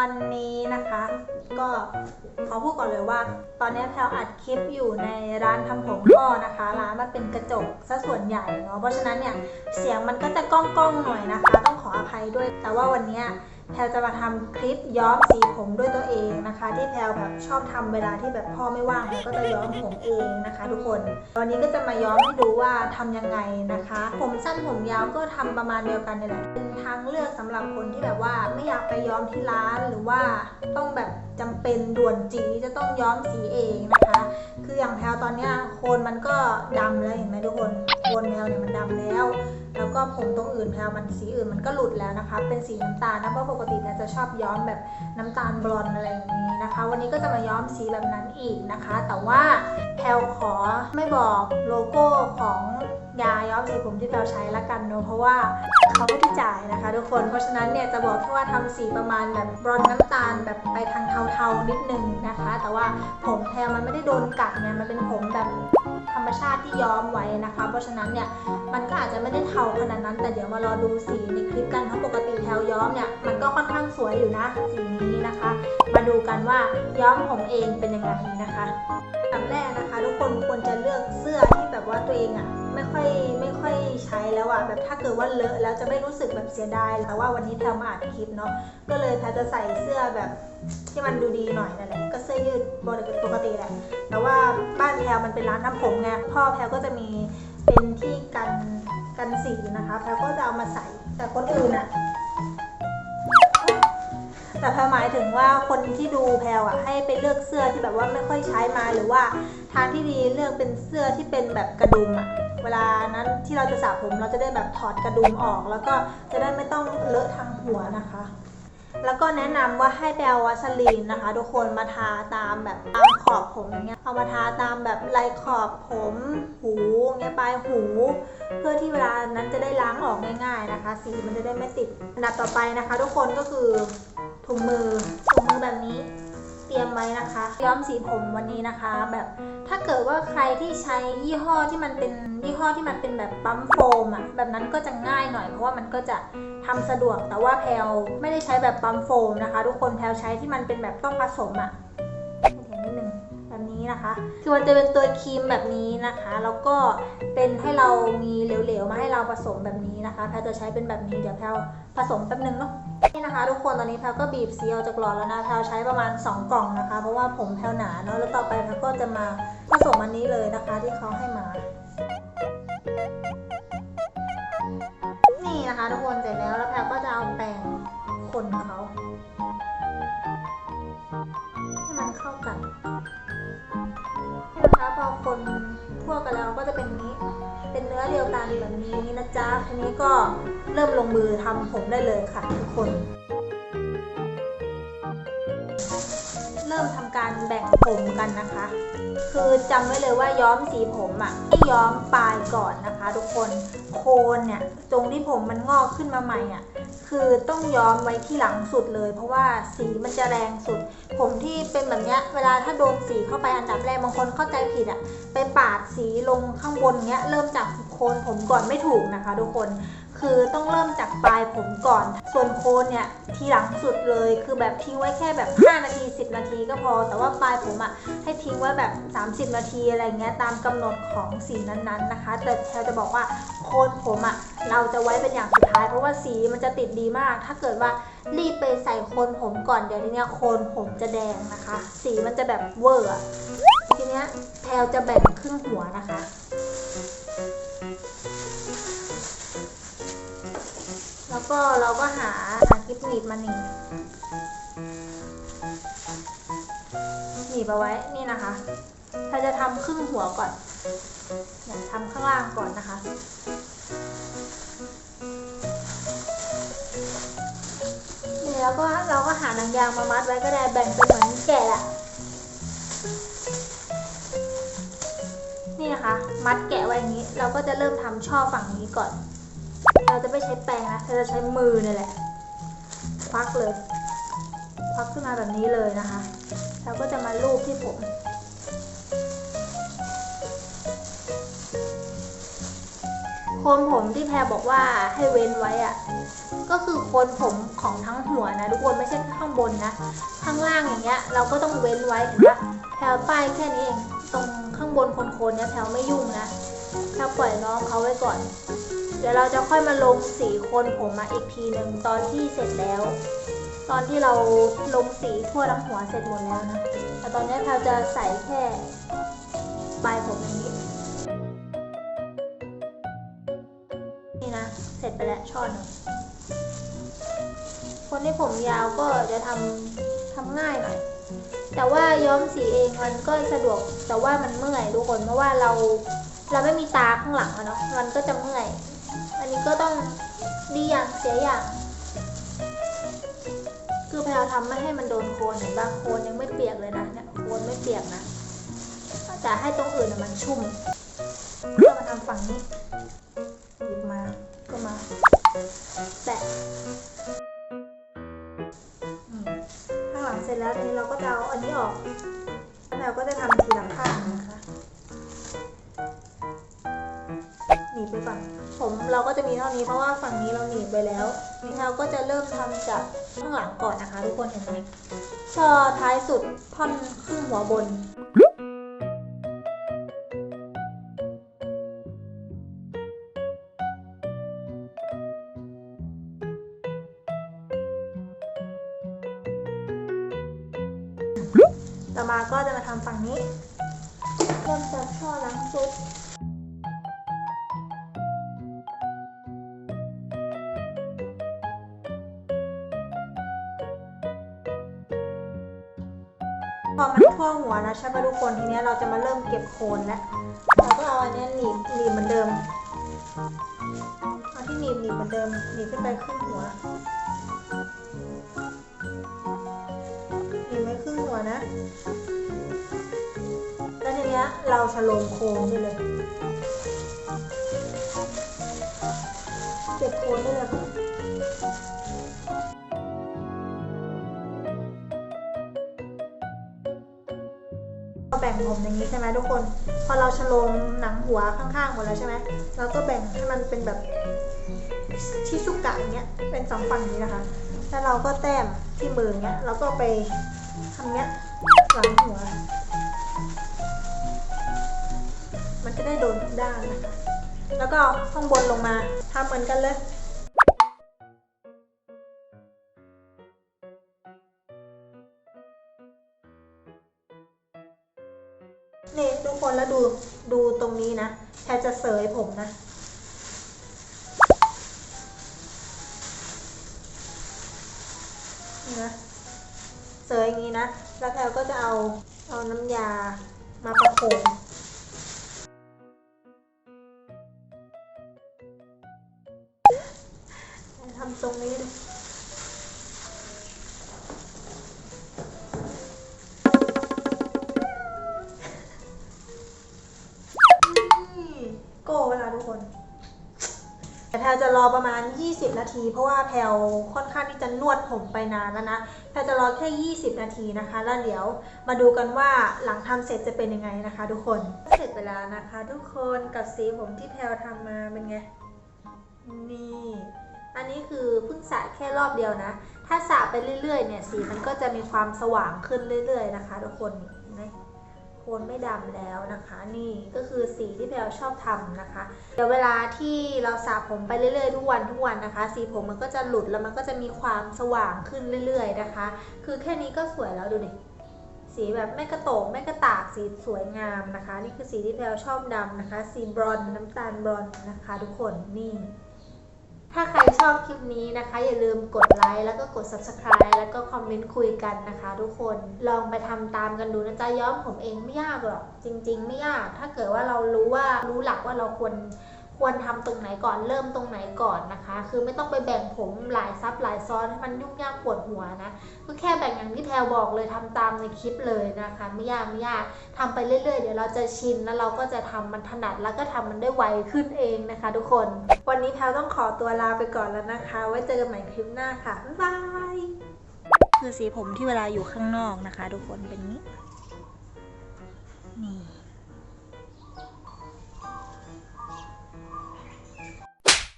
วันนี้นะคะก็ขอพูดก่อนเลยว่า ตอนนี้แพลวอัดคลิปอยู่ในร้านทำผมพ่อนะคะ ร้านมันเป็นกระจกซะส่วนใหญ่เนาะเพราะฉะนั้นเนี่ยเสียงมันก็จะก้องๆหน่อยนะคะ ต้องขออภัยด้วย แต่ว่าวันนี้แพลวจะมาทำคลิปย้อมสีผมด้วยตัวเองนะคะ ที่แพลวแบบชอบทำเวลาที่แบบพ่อไม่ว่างก็จะย้อมผมเองนะคะ ทุกคนวันนี้ก็จะมาย้อมให้ดูว่าทำยังไงนะคะ ผมสั้นผมยาวก็ทำประมาณเดียวกันนี่แหละ ทางเลือกสำหรับคนที่แบบว่าไม่อยากไปย้อมที่ร้านหรือว่าต้องแบบจำเป็นด่วนจีจะต้องย้อมสีเองนะคะ คืออย่างแพลวตอนเนี้ยโคนมันก็ดำแล้วเห็นไหมทุกคนโคนแพลวเนี่ยมันดำแล้ว แล้วก็ผมตรงอื่นแพลวมันสีอื่นมันก็หลุดแล้วนะคะ เป็นสีน้ำตาลนะเพราะปกติแพลวจะชอบย้อมแบบน้ำตาลบลอนอะไรอย่างนี้นะคะ วันนี้ก็จะมาย้อมสีแบบนั้นอีกนะคะ แต่ว่าแพลวขอไม่บอกโลโก้ของยาย้อมสีผมที่แพลวใช้ละกันเนอะเพราะว่าเขาไม่ได้จ่ายนะคะ ทุกคนเพราะฉะนั้นเนี่ยจะบอกแค่ว่าทำสีประมาณแบบบรอนน้ำตาลแบบไปทางเทาๆนิดนึงนะคะ แต่ว่าผมแพลวมันไม่ได้โดนกัดไงมันเป็นผมแบบธรรมชาติที่ย้อมไว้นะคะ เพราะฉะนั้นเนี่ยมันก็อาจจะไม่ได้เทาขนาดนั้น แต่เดี๋ยวมารอดูสีในคลิปกันเพราะปกติแถวย้อมเนี่ยมันก็ค่อนข้างสวยอยู่นะสีนี้นะคะ มาดูกันว่าย้อมผมเองเป็นยังไงนะคะ อันดับแรกนะคะ ทุกคนควรจะเลือกเสื้อที่แบบว่าตัวเองอะ่ะไม่ค่อยไม่ค่อยใช้แล้วอะ่ะแบบถ้าเกิดว่าเลอะแล้วจะไม่รู้สึกแบบเสียดายแต่ว่าวันนี้แพลมาอัดคลิปเนาะก็เลยแพลจะใส่เสื้อแบบที่มันดูดีหน่อยนั่นแหละก็เสื้อยืดปกติแหละแต่ว่าบ้านแพลมันเป็นร้านทำผมไงพ่อแพลก็จะมีเป็นที่กันกันสีนะคะแพลก็จะเอามาใส่แต่คนอื่นอะ แต่แพลหมายถึงว่าคนที่ดูแพลอะให้ไปเลือกเสื้อที่แบบว่าไม่ค่อยใช้มาหรือว่าทางที่ดีเลือกเป็นเสื้อที่เป็นแบบกระดุมอะเวลานั้นที่เราจะสระผมเราจะได้แบบถอดกระดุมออก แล้วก็จะได้ไม่ต้องเลอะทางหัวนะคะ แล้วก็แนะนำว่าให้ไปเอาวัสลีนนะคะ ทุกคนมาทาตามแบบตามขอบผมอย่างเงี้ยเอามาทาตามแบบไหลขอบผมหูเงี้ยปลายหู เพื่อที่เวลานั้นจะได้ล้างออกง่าย ๆนะคะ สีมันจะได้ไม่ติดอันดับต่อไปนะคะ ทุกคนก็คือ ถุงมือถุงมือแบบนี้เตรียมไว้นะคะ ย้อมสีผมวันนี้นะคะ แบบถ้าเกิดว่าใครที่ใช้ยี่ห้อที่มันเป็นยี่ห้อที่มันเป็นแบบปั๊มโฟมอะแบบนั้นก็จะง่ายหน่อยเพราะว่ามันก็จะทำสะดวกแต่ว่าแพลไม่ได้ใช้แบบปั๊มโฟมนะคะ ทุกคนแพลใช้ที่มันเป็นแบบต้องผสมอะให้เห็นนิดนึงแบบนี้นะคะ คือมันจะเป็นตัวครีมแบบนี้นะคะ แล้วก็เป็นให้เรามีเหลวๆมาให้เราผสมแบบนี้นะคะ แพลจะใช้เป็นแบบนี้ เดี๋ยวแพลผสมแป๊บนึงเนาะ นี่นะคะทุกคนตอนนี้แพลก็บีบสีออกจากหลอดแล้วนะแพลใช้ประมาณ 2 กล่องนะคะ เพราะว่าผมแพลหนาเนาะแล้วต่อไปแพลก็จะมาผสมอันนี้เลยนะคะที่เขาให้มา นี่นะคะทุกคนเสร็จแล้วแล้วแพลก็จะเอาแปรงคนเขาให้มันเข้ากันนะคะพอคน วกันแล้วก็จะเป็นนี้ เป็นเนื้อเดียวกันแบบนี้นะจ๊ะทีนี้ก็เริ่มลงมือทำผมได้เลยค่ะทุกคน เริ่มทำการแบ่งผมกันนะคะ คือจำไว้เลยว่าย้อมสีผมอะ่ะให้ย้อมปลายก่อนนะคะ ทุกคนโคนเนี่ยตรงที่ผมมันงอกขึ้นมาใหม่อะ่ะคือต้องย้อมไว้ที่หลังสุดเลย เพราะว่าสีมันจะแรงสุด ผมที่เป็นแบบเนี้ยเวลาถ้าโดนสีเข้าไปอันดับแรกบางคนเข้าใจผิดอะ่ะ ไปปาดสีลงข้างบนเงี้ยเริ่มจากโคนผมก่อนไม่ถูกนะคะ ทุกคนคือต้องเริ่มจากปลายผมก่อน ส่วนโคนเนี่ยทีหลังสุดเลย คือแบบทิ้งไว้แค่แบบ 5 นาที 10 นาทีก็พอ แต่ว่าปลายผมอะ่ะให้ทิ้งไว้แบบ 30 นาทีอะไรเงี้ยตามกำหนดของสีนั้นๆนะคะ แต่แพลจะบอกว่าโคนผมอะ่ะเราจะไว้เป็นอย่างสุดท้ายเพราะว่าสีมันจะติดดีมาก ถ้าเกิดว่ารีบไปใส่โคนผมก่อนเดี๋ยวทีเนี้ยโคนผมจะแดงนะคะ สีมันจะแบบเวอร์ นี้ยแพลจะแบ่งครึ่งหัวนะคะแล้วก็เราก็หาหากิฟหนีบมาหนีบหนีบเอาไว้นี่นะคะเราจะทำครึ่งหัวก่อนเนี่ยทำข้างล่างก่อนนะคะ นี่แล้วก็เราก็หาหนังยางมามัดไว้ก็ได้แบ่งเป็นเหมือนแกะ นะคะ มัดแกะไว้อย่างนี้ เราก็จะเริ่มทำช่อฝั่งนี้ก่อน เราจะไม่ใช้แปรงนะเราจะใช้มือนี่แหละควักเลยควักขึ้นมาแบบนี้เลยนะคะ เราก็จะมาลูบที่ผมโคนผมที่แพรบอกว่าให้เว้นไว้อะก็คือโคนผมของทั้งหัวนะทุกคนไม่ใช่แค่ข้างบนนะ ข้างล่างอย่างเงี้ย เราก็ต้องเว้นไว้เห็นปะแพลวป้ายแค่นี้เอง ตรงข้างบนโคนๆเนี้ยแพลวไม่ยุ่งนะแพลวปล่อยน้องเขาไว้ก่อน เดี๋ยวเราจะค่อยมาลงสีโคนผมมาอีกทีหนึ่งตอนที่เสร็จแล้ว ตอนที่เราลงสีทั่วทั้งหัวเสร็จหมดแล้วนะแต่ตอนนี้แพลวจะใส่แค่ปลายผมนี้นี่นะ เสร็จไปแล้วช่อหนึ่งคนที่ผมยาวก็จะทำทำง่ายหน่อย แต่ว่าย้อมสีเองมันก็สะดวก แต่ว่ามันเมื่อยทุกคน เพราะว่าเราเราไม่มีตาข้างหลังอะเนาะ มันก็จะเมื่อย อันนี้ก็ต้องดีอย่างเสียอย่าง คือพยายามทำไม่ให้มันโดนโคนเห็นบางโคนยังไม่เปียกเลยนะเนี่ย โคนไม่เปียกนะแต่ให้ตรงอื่นน่ะมันชุ่มเพื่อมาทำฝั่งนี้ เราก็จะมีเท่านี้เพราะว่าฝั่งนี้เราหนีบไปแล้วเราก็จะเริ่มทำจากข้างหลังก่อนนะคะทุกคนเห็นไหมชอท้ายสุดท่อนครึ่งหัวบนต่อมาก็จะมาทำฝั่งนี้เริ่มจากช่อหลังสุด พอมันทั่วหัวนะใช่ไหมทุกคนทีนี้เราจะมาเริ่มเก็บโคนแล้วเราก็เอาอันนี้หนีบหนีบเหมือนเดิมเอาที่หนีบหนีบเหมือนเดิมหนีบขึ้นไปครึ่งหัวหนีบไว้ครึ่งหัวนะแล้วทีนี้เราชะโลมโคนได้เลย เก็บโคนได้เลย บ่งผมอย่างนี้ใช่ไหมทุกคน พอเราชโลมหนังหัวข้างๆหมดแล้วใช่ไหมเราก็แบ่งให้มันเป็นแบบชิซุกะอย่างเงี้ยเป็นสองฝั่งนี้นะคะ แล้วเราก็แต้มที่มืออย่างเงี้ยแล้วก็ไปทำเงี้ยหลังหัว มันจะได้โดนด้านนะคะ แล้วก็ข้างบนลงมาทำเหมือนกันเลย นี่ทุกคนแล้วดูดูตรงนี้นะแพรจะเสยผมนะ นี่นะ เสยอย่างนี้นะ แล้วแพรก็จะเอาเอาน้ำยามาประโคมทำทรงนี้เลย โก้เวลาทุกคน แต่แพลจะรอประมาณ 20 นาที เพราะว่าแพลค่อนข้างที่จะนวดผมไปนานแล้วนะแพลจะรอแค่ 20 นาทีนะคะ แล้วเดี๋ยวมาดูกันว่าหลังทำเสร็จจะเป็นยังไงนะคะ ทุกคนเสร็จไปแล้วนะคะ ทุกคนกับสีผมที่แพลทำมาเป็นไงนี่อันนี้คือเพิ่งสระแค่รอบเดียวนะ ถ้าสระไปเรื่อยๆเนี่ยสีมันก็จะมีความสว่างขึ้นเรื่อย ๆ นะคะ ทุกคนนไหมโคนไม่ดำแล้วนะคะ นี่ก็คือสีที่แพลชอบทำนะคะ เดี๋ยวเวลาที่เราสระผมไปเรื่อยๆทุกวันทุกวันนะคะ สีผมมันก็จะหลุดแล้วมันก็จะมีความสว่างขึ้นเรื่อย ๆนะคะ คือแค่นี้ก็สวยแล้วดูดิสีแบบไม่กระโตกไม่กระตากสีสวยงามนะคะ นี่คือสีที่แพลชอบดำนะคะ สีบรอนน้ำตาลบรอนนะคะ ทุกคนนี่ ถ้าใครชอบคลิปนี้นะคะ อย่าลืมกดไลค์แล้วก็กด subscribe แล้วก็คอมเมนต์คุยกันนะคะ ทุกคนลองไปทำตามกันดูนะจ๊ะย้อมผมเองไม่ยากหรอกจริง ๆ ไม่ยาก ถ้าเกิดว่าเรารู้ว่ารู้หลักว่าเราควร ควรทำตรงไหนก่อนเริ่มตรงไหนก่อนนะคะ คือไม่ต้องไปแบ่งผมหลายซับหลายซ้อนให้มันยุ่งยากปวดหัวนะก็แค่แบ่งอย่างที่แพลบอกเลยทำตามในคลิปเลยนะคะไม่ยากไม่ยากทำไปเรื่อยๆ เดี๋ยวเราจะชินแล้วเราก็จะทำมันถนัดแล้วก็ทำมันได้ไวขึ้นเองนะคะ ทุกคน วันนี้แพลต้องขอตัวลาไปก่อนแล้วนะคะ ไว้เจอกันใหม่คลิปหน้าค่ะบ๊ายบายคือสีผมที่เวลาอยู่ข้างนอกนะคะ ทุกคนเป็นนี้